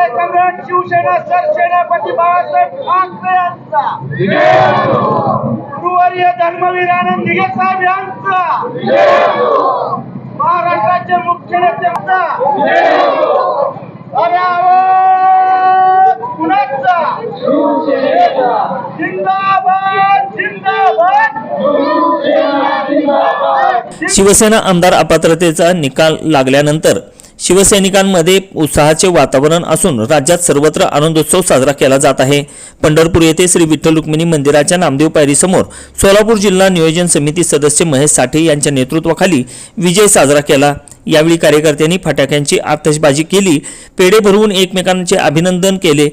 आहे सम्राट शिवसेना सरसेनापती बाळासाहेब ठाकरे यांचा. गुरुवर्य धर्मवीर आनंद दिघे साहेब यांचा. महाराष्ट्राचे मुख्य नेत्यांचा अरे आवाज कुणाचा? जिंदाबाद जिंदाबाद. शिवसेना आमदार अपात्रतेचा निकाल लागल्यानंतर शिवसैनिकांमध्ये उत्साहाचे वातावरण असून राज्यात सर्वत्र आनंदोत्सव साजरा केला जात आहे. पंढरपूर येथे श्री विठ्ठल रुक्मिणी मंदिराच्या नामदेव पायरीसमोर सोलापूर जिल्हा नियोजन समिती सदस्य महेश साठे यांच्या नेतृत्वाखाली विजय साजरा केला. यावेळी कार्यकर्त्यांनी फटाक्यांची आतषबाजी केली. पेढे भरवून एकमेकांचे अभिनंदन केले.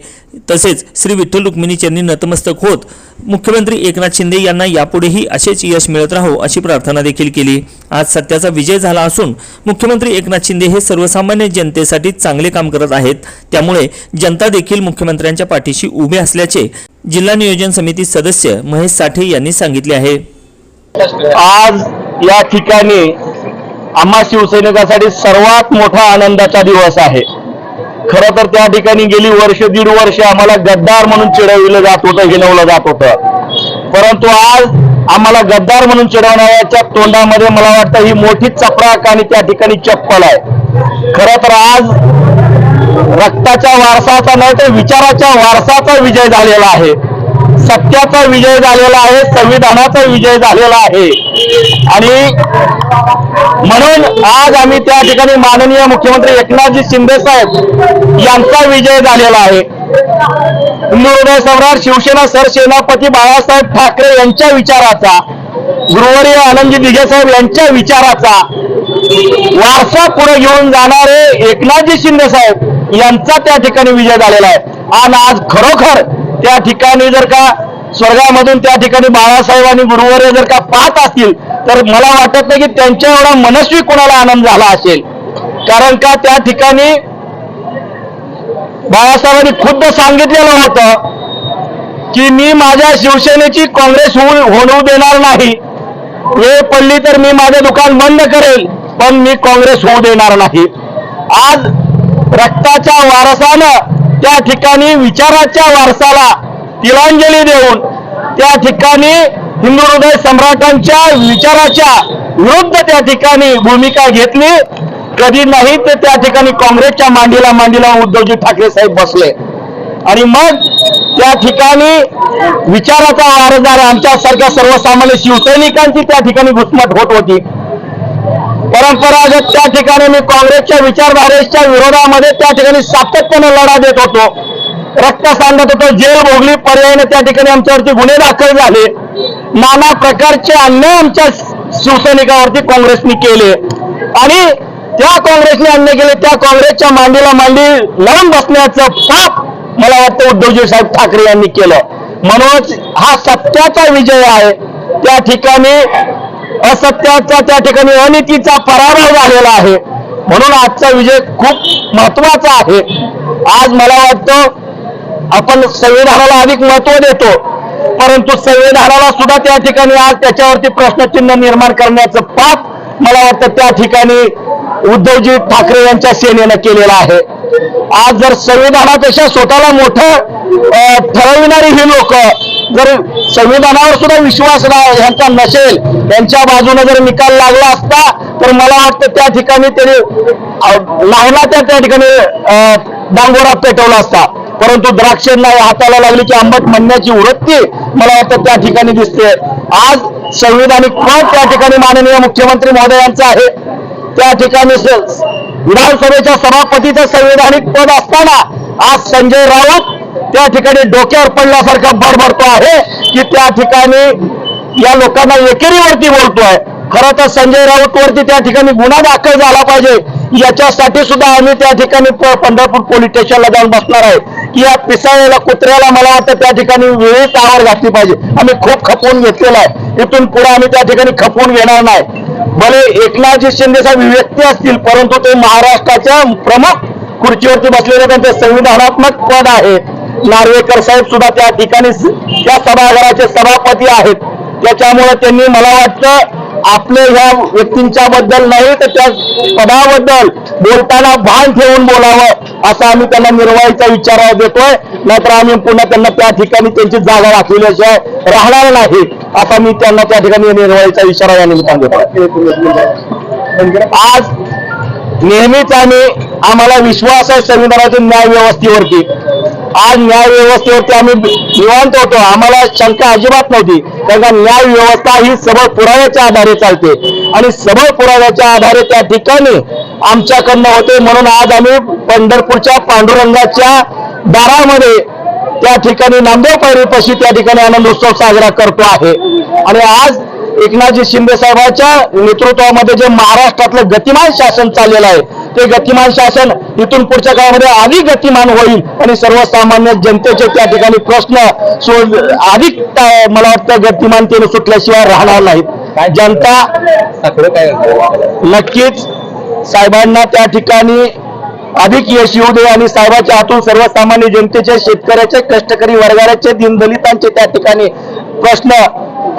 तसेच श्री विठ्ठल रुक्मिणी चरणी नतमस्तक होत. मुख्यमंत्री एकनाथ शिंदे यांना यापुढेही असेच यश मिळत राहो अशी प्रार्थना देखील केली. आज सत्याचा विजय झाला असून मुख्यमंत्री एकनाथ शिंदे हे सर्वसामान्य जनतेसाठी चांगले काम करत आहेत. त्यामुळे जनता देखील मुख्यमंत्र्यांच्या पाठीशी उभे असल्याचे जिल्हा नियोजन समिती सदस्य महेश साठे यांनी सांगितले आहे. आज या ठिकाणी आम्हा शिवसैनिकासाठी सर्वात मोठा आनंदाचा दिवस आहे. खरं तर त्या ठिकाणी गेली वर्ष दीड वर्ष आम्हाला गद्दार म्हणून चिडविलं जात होतं हिनवलं जात होतं. परंतु आज आम्हाला गद्दार म्हणून चिडवणाऱ्याच्या तोंडामध्ये मला वाटतं ही मोठी चपराक आणि त्या ठिकाणी चप्पल आहे. खरं तर आज रक्ताच्या वारसाचा नाही तर विचाराच्या वारसाचा विजय झालेला आहे. सत्याचा विजय झालेला आहे संविधानाचा विजय झालेला आहे. आणि म्हणून आज आम्ही त्या ठिकाणी माननीय मुख्यमंत्री एकनाथजी शिंदे साहेब यांचा विजय झालेला आहे. हिंदू सम्राट शिवसेना सरसेनापती बाळासाहेब ठाकरे यांच्या विचाराचा गुरुवर्य आनंदजी दिघे साहेब यांच्या विचाराचा वारसा पुढे घेऊन जाणारे एकनाथजी शिंदे साहेब यांचा त्या ठिकाणी विजय झालेला आहे. आणि आज खरोखर त्या ठिकाणी जर का स्वर्गामधून त्या ठिकाणी बाळासाहेब आणि गुरुवर्य जर का पाहत असतील तर मला वाटत नाही की त्यांच्या एवढा मनस्वी कोणाला आनंद झाला असेल. कारण का त्या ठिकाणी बाळासाहेबांनी खुद्द सांगितलेलं होतं की मी माझ्या शिवसेनेची काँग्रेस होऊ होऊ देणार नाही. वेळ पडली तर मी माझं दुकान बंद करेल पण मी काँग्रेस होऊ देणार नाही. आज रक्ताच्या वारसानं त्या ठिकाणी विचाराच्या वारसाला तिलांजली देऊन त्या ठिकाणी हिंदू हृदय सम्राटांच्या विचाराच्या विरुद्ध त्या ठिकाणी भूमिका घेतली. कधी नाही ते त्या ठिकाणी काँग्रेसच्या मांडीला मांडीला उद्धवजी ठाकरे साहेब बसले. आणि मग त्या ठिकाणी विचाराचा वारसदार आमच्यासारख्या सर्वसामान्य शिवसैनिकांची त्या ठिकाणी घुसमट होत होती. परंपरागत त्या ठिकाणी मी काँग्रेसच्या विचारधारेच्या विरोधामध्ये त्या ठिकाणी सातत्याने लढा देत होतो. रक्त सांगत होतो जेल भोगली पर्यायाने त्या ठिकाणी आमच्यावरती गुन्हे दाखल झाले. नाना प्रकारचे अन्याय आमच्या शिवसैनिकावरती काँग्रेसने केले. आणि त्या काँग्रेसने अन्याय केले त्या काँग्रेसच्या मांडीला मांडी लावून बसण्याचं पाप मला वाटतं उद्धवजी साहेब ठाकरे यांनी केलं. म्हणूनच हा सत्याचा विजय आहे. त्या ठिकाणी असत्याचा त्या ठिकाणी अनितीचा पराभव झालेला आहे. म्हणून आजचा विजय खूप महत्त्वाचा आहे. आज मला वाटतं आपण संविधानाला अधिक महत्त्व देतो परंतु संविधानाला सुद्धा त्या ठिकाणी आज त्याच्यावरती प्रश्नचिन्ह निर्माण करण्याचं पाप मला वाटतं त्या ठिकाणी उद्धवजी ठाकरे यांच्या सेनेनं केलेलं आहे. आज जर संविधानापेक्षा स्वतःला मोठं ठरविणारी ही लोक जर संविधानावर सुद्धा विश्वास रा- यांचा नसेल यांच्या बाजूने जर निकाल लागला असता तर मला वाटतं त्या ठिकाणी त्यांनी लावला त्या त्या ठिकाणी अं, डांगोरा पेटवला असता. परंतु द्राक्षांना हाताला लागली की आंबट म्हणण्याची वृत्ती मला वाटतं त्या ठिकाणी दिसते. आज संविधानिक पद त्या ठिकाणी माननीय मुख्यमंत्री महोदयांचं आहे. त्या ठिकाणी विधानसभेच्या सभापतीचं संविधानिक पद असताना आज संजय राऊत त्या ठिकाणी डोक्यावर पडल्यासारखा बडबडतो आहे की त्या ठिकाणी या लोकांना एकेरीवरती बोलतोय. खरं तर संजय राऊत वरती त्या ठिकाणी गुन्हा दाखल झाला पाहिजे. याच्यासाठी सुद्धा आम्ही त्या ठिकाणी पंढरपूर पोलीस स्टेशनला जाऊन बसणार आहे. की या पिसाळ्याला कुत्र्याला मला वाटतं त्या ठिकाणी वेळीच आवार घातली पाहिजे. आम्ही खूप खपवून घेतलेला आहे. इथून पुढे आम्ही त्या ठिकाणी खपवून घेणार नाही. भले एकनाथजी शिंदे साहेब व्यक्ती असतील परंतु ते महाराष्ट्राच्या प्रमुख खुर्चीवरती बसलेले त्यांचे संविधानात्मक पद आहे. नार्वेकर साहेब सुद्धा त्या ठिकाणी त्या सभागृहाचे सभापती आहेत. त्याच्यामुळे त्यांनी मला वाटतं आपले ह्या व्यक्तींच्या बद्दल नाही तर त्या पदाबद्दल बोलताना भान ठेवून बोलावं असा आम्ही त्यांना निर्वाहीचा विचार देतोय. नाहीतर आम्ही पुन्हा त्यांना त्या ठिकाणी त्यांची जागा दाखविल्याशिवाय राहणार नाही असा मी त्यांना त्या ठिकाणी निर्वाहीचा इशारा या निमित्ताने देतो आज नेहमीच आम्ही आम्हाला विश्वास आहे संविधानाच्या न्याय व्यवस्थेवरती आज न्याय व्यवस्थेवरती आम्ही निवांत होतो. आम्हाला शंका अजिबात नव्हती. कारण का न्याय व्यवस्था ही सबळ पुराव्याच्या आधारे चालते. आणि सबळ पुराव्याच्या आधारे त्या ठिकाणी आमच्याकडनं होते. म्हणून आज आम्ही पंढरपूरच्या पांडुरंगाच्या दारामध्ये त्या ठिकाणी नामदेव पैरीपाशी त्या ठिकाणी आनंद उत्सव साजरा करतो आहे. आणि आज एकनाथजी शिंदे साहेबांच्या नेतृत्वामध्ये जे महाराष्ट्रातलं गतिमान शासन चाललेलं आहे ते गतिमान शासन इथून पुढच्या काळामध्ये अधिक गतिमान होईल. आणि सर्वसामान्य जनतेचे त्या ठिकाणी प्रश्न सोड अधिक मला वाटतं गतिमानतेने सुटल्याशिवाय राहणार नाहीत. जनता नक्कीच साहेबांना त्या ठिकाणी अधिक यश येऊ दे आणि साहेबाच्या हातून सर्वसामान्य जनतेचे शेतकऱ्याचे कष्टकरी वर्गाचे दीनदलितांचे त्या ठिकाणी प्रश्न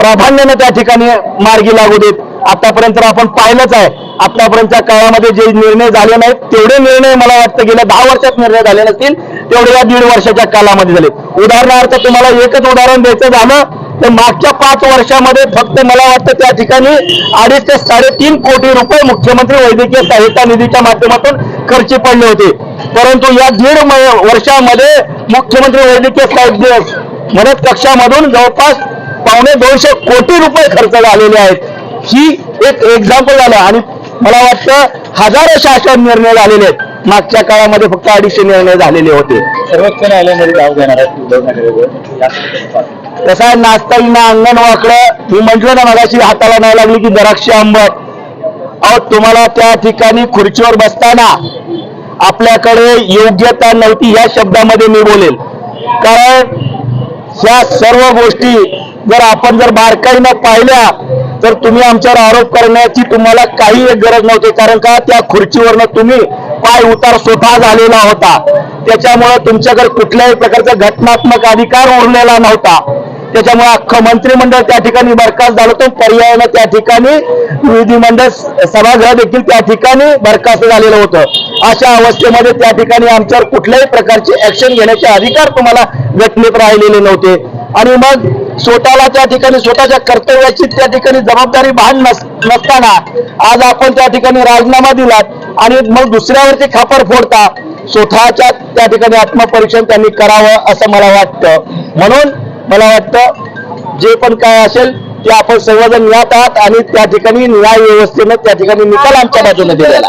प्राधान्याने त्या ठिकाणी मार्गी लागू देत. आतापर्यंत आपण पाहिलंच आहे. आतापर्यंतच्या काळामध्ये जे निर्णय झाले नाहीत तेवढे निर्णय मला वाटतं गेल्या दहा वर्षात निर्णय झाले नसतील तेवढे या दीड वर्षाच्या कालामध्ये झाले. उदाहरणार्थ तुम्हाला एकच उदाहरण द्यायचं झालं तर मागच्या पाच वर्षामध्ये फक्त मला वाटतं त्या ठिकाणी अडीच ते साडेतीन कोटी रुपये मुख्यमंत्री वैद्यकीय सहायता निधीच्या माध्यमातून खर्ची पडले होते. परंतु या दीड वर्षामध्ये मुख्यमंत्री वैद्यकीय साहित्य मदत कक्षामधून जवळपास पावणे दोनशे कोटी रुपये खर्च झालेले आहेत. ही एक एक्झाम्पल झालं आणि मला वाटतं हजारो शासन निर्णय झालेले आहेत. मागच्या काळामध्ये फक्त अडीचशे निर्णय झालेले होते. सर्वोच्च न्यायालयामध्ये जाऊ देणार आहेत आहे नाचता अंगण वाकडं मी म्हंटल ना मगाशी हाताला नाही लागली की द्राक्ष आंबट. अहो तुम्हाला त्या ठिकाणी खुर्चीवर बसताना आपल्याकडे योग्यता नव्हती या शब्दामध्ये मी बोलेल. कारण ह्या सर्व गोष्टी जर आपण जर बारकाईनं पाहिल्या तर तुम्ही आमच्यावर आरोप करण्याची तुम्हाला काही एक गरज नव्हती कारण का? त्या खुर्चीवरनं तुम्ही पाय उतार स्वतः झालेला होता. त्याच्यामुळे तुमच्याकडे कुठल्याही प्रकारचा घटनात्मक अधिकार उरलेला नव्हता. त्याच्यामुळे अख्खं मंत्रिमंडळ त्या ठिकाणी बरखास्त झालं तो पर्यायानं त्या ठिकाणी विधिमंडळ सभागृह देखील त्या ठिकाणी बरखास्त झालेलं होतं. अशा अवस्थेमध्ये त्या ठिकाणी आमच्यावर कुठल्याही प्रकारचे ऍक्शन घेण्याचे अधिकार तुम्हाला घटनेत राहिलेले नव्हते. आणि मग स्वतःला त्या ठिकाणी स्वतःच्या कर्तव्याची त्या ठिकाणी जबाबदारी भान नसताना आज आपण त्या ठिकाणी राजीनामा दिलात आणि मग दुसऱ्यावरती खापर फोडता स्वतःच्या त्या ठिकाणी आत्मपरीक्षण त्यांनी करावं असं मला वाटतं. म्हणून मला वाटतं जे पण काय असेल ते आपण सर्वजण यात आहात आणि त्या ठिकाणी न्याय व्यवस्थेनं त्या ठिकाणी निकाल आमच्या बाजूने दिलेला